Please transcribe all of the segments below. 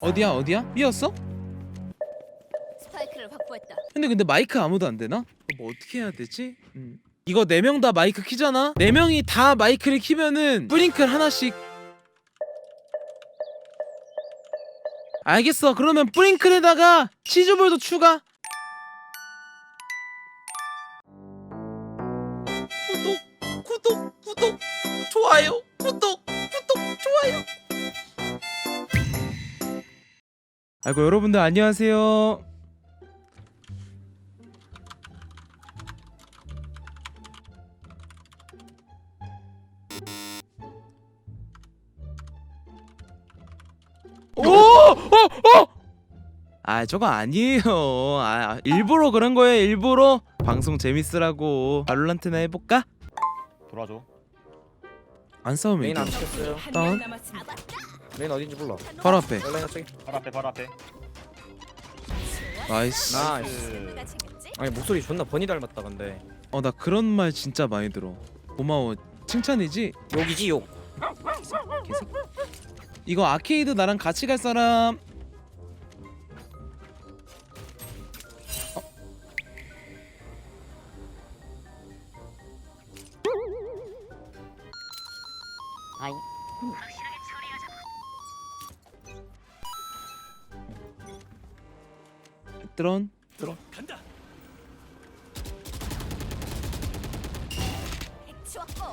어디야 어디야? 삐었어? 스파이크를 확보했다. 근데 근데 마이크 아무도 안 되나? 뭐 어떻게 해야 되지? 음. 이거 네 명 다 마이크 키잖아? 네 명이 다 마이크를 키면은 뿌링클 하나씩 알겠어 그러면 뿌링클에다가 치즈볼도 추가 구독 구독 구독 좋아요 구독 구독 좋아요 아이고 여러분들 안녕하세요 오! 어! 어! 아 저거 아니에요 아 일부러 그런 거예요 일부러 방송 재밌으라고 발로란트나 해볼까? 돌아줘. 안 싸우면 메인 이겨 안 시켰어요. 다운 메인 어딘지 몰라. 바로 앞에 연락 저기. 바로 앞에 바로 앞에. 나이스 나이스. 아니 목소리 존나 버니 닮았다 근데. 어 나 그런 말 진짜 많이 들어 고마워 칭찬이지? 욕이지 욕. 이거 아케이드 나랑 같이 갈 사람 어? 드론 치웠고.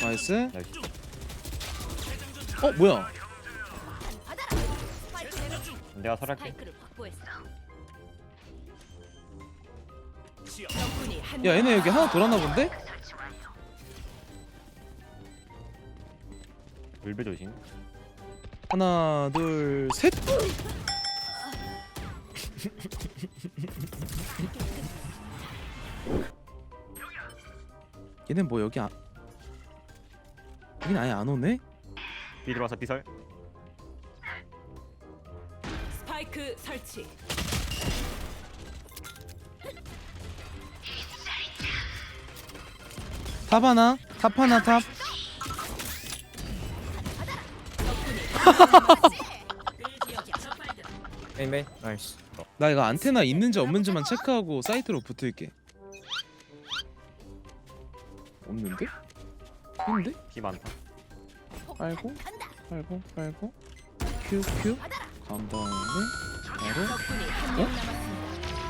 나이스 나이스. 어 뭐야 받아라. 내가 설할게. 확보했어. 야 얘네 여기 하나 돌았나 본데? 물배 조심. 하나 둘셋 얘는 뭐 여기 안 여긴 아예 안 오네? B 들어와서 B설. 스파이크 설치. 탑 하나 탑 하나 탑 메인 메인. 나이스. 나 이거 안테나 있는지 없는지만 체크하고 사이트로 붙을게 없는데? 있는데? B 많다. 빨고 간다. 빨고 빨고 큐큐 간 다음에 바로 남았습니다.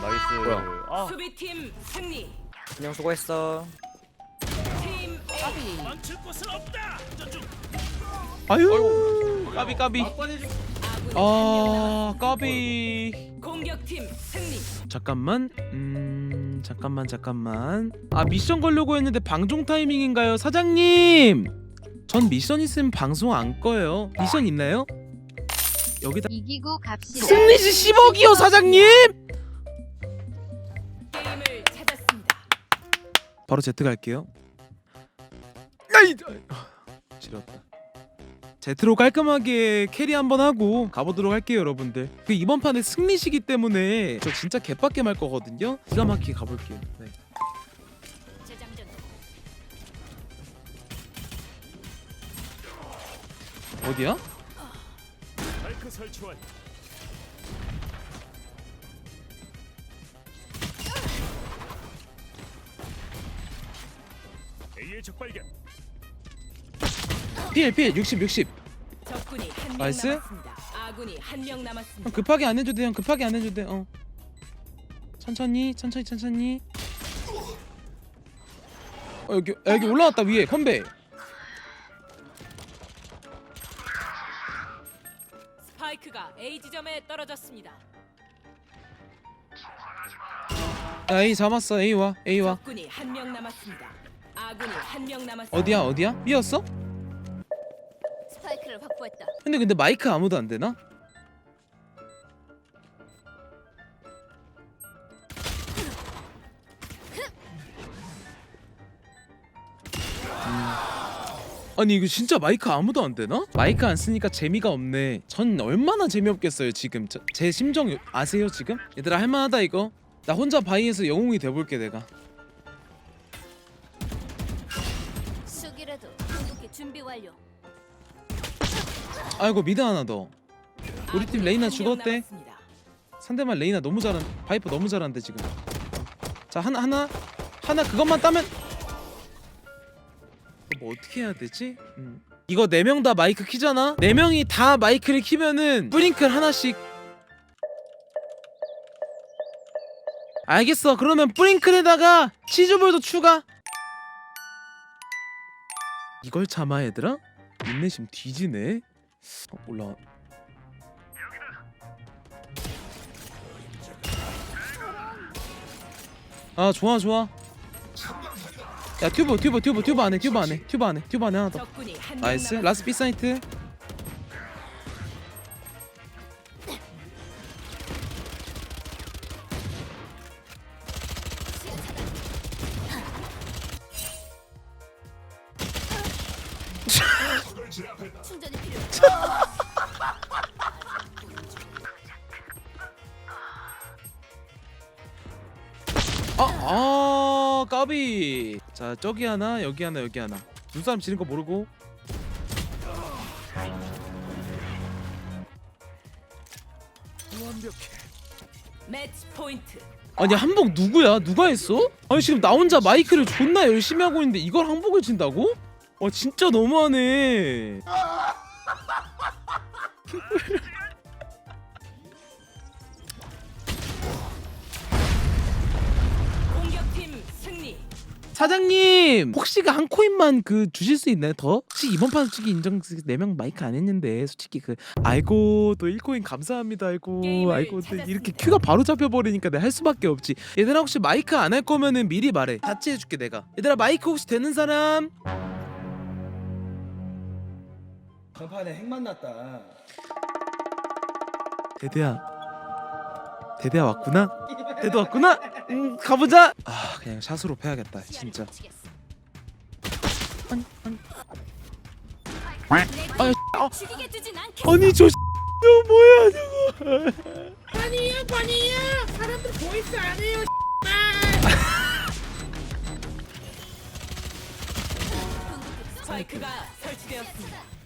나이스. 뭐야? 아. 수비팀 승리. 그냥 수고했어. 팀 A. 아유 까비 까비. 아 까비. 공격팀 승리. 잠깐만. 음 잠깐만 잠깐만. 아 미션 걸려고 했는데 방송 타이밍인가요? 사장님! 전 미션 있으면 방송 안 꺼요. 미션 있나요? 여기다. 이기고 갑시다. 승리시 10억이요 사장님! 게임을 찾았습니다. 바로 제트 갈게요. 아, 지렸다 제트로 깔끔하게 캐리 한번 하고 가보도록 할게요 여러분들 그 이번 판에 승리시기 때문에 저 진짜 개빡게 말 거거든요 기가 막히게 가볼게요 네. 어디야? A의 적발견. 필, 필, 60, 60. 적군이 한명 나이스. 남았습니다. 아군이 한 명 형 남았습니다. 급하게 안 해줘도 돼, 형 급하게 안 해줘도 돼. 어. 천천히, 천천히, 천천히. 어 여기 아, 여기 올라왔다 위에 컨베. 스파이크가 A 지점에 떨어졌습니다. 야 A 잡았어, A 와, A 와. 적군이 한 명 남았습니다. 아군이 한 명 남았습니다. 어디야, 어디야? 삐었어? 스파이크를 확보했다. 근데 근데 마이크 아무도 안 되나? 음. 아니 이거 진짜 마이크 아무도 안 되나? 마이크 안 쓰니까 재미가 없네. 전 얼마나 재미없겠어요 지금. 저- 제 심정 아세요 지금? 얘들아 할만하다 이거. 나 혼자 바위에서 영웅이 돼볼게 내가. 궁극기 준비 완료. 아이고 미드 하나 더 우리 팀 레이나 죽었대. 상대만 레이나 너무 잘한 바이퍼 너무 잘한대 지금 자 하나 하나 하나 그것만 따면 뭐 어떻게 해야 되지? 음. 이거 네 명 다 마이크 키잖아? 네 명이 다 마이크를 키면은 뿌링클 하나씩 알겠어 그러면 뿌링클에다가 치즈볼도 추가 이걸 참아 얘들아? 인내심 뒤지네 어, 올라와. 아 좋아 좋아. 야 튜브 튜브 튜브 튜브 안에 튜브 안에 튜브 안에 튜브 안에 하나 더. 적군이 한명 나이스. 남았습니다. 라스 B 사이트 까비 자 저기 하나 여기 하나 여기 하나 눈사람 지는 거 모르고. 매치 포인트. 아니 한복 누구야 누가 했어? 아니 지금 나 혼자 마이크를 존나 열심히 하고 있는데 이걸 한복을 친다고? 와 진짜 너무하네 사장님 혹시 그한 코인만 그 주실 수 있나요 더? 혹시 이번 판 솔직히 인정 4명 마이크 안 했는데 솔직히 그 아이고 또 1코인 감사합니다 아이고 아이고 또. 이렇게 큐가 바로 잡혀버리니까 내가 할 수밖에 없지 얘들아 혹시 마이크 안 할 거면은 미리 말해 같이 해줄게 내가 얘들아 마이크 혹시 되는 사람? 전판에 핵 만났다. 대대야 대대야 왔구나? 대대 왔구나? 음 가보자. 아 그냥 샷으로 패야겠다 진짜. 아니 아니 아니 아, 죽이게 두진 않겠어. 아니 저저 뭐야 저거. 스파이크가 설치되었습니다.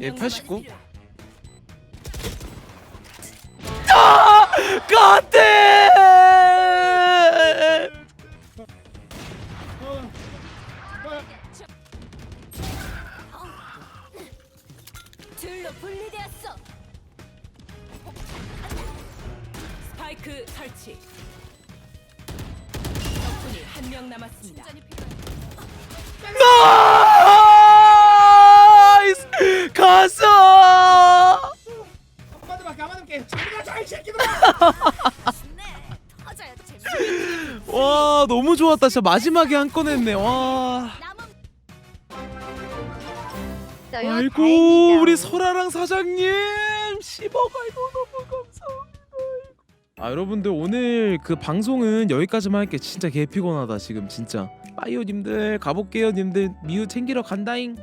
얘 89? 남았습니다. 갓대 둘로 분리되었어. 스파이크 설치. 적군이 한 명 남았습니다. 나 새끼들. 터져야 재밌어. 와 너무 좋았다. 진짜 마지막에 한 건 했네. 와. 남은 아이고 우리 설아랑 사장님! 10억 아이고 너무 감사합니다. 아 여러분들 오늘 그 방송은 여기까지만 할게 진짜 개 피곤하다 지금 진짜. 빠이오 님들 가볼게요 님들. 미우 챙기러 간다잉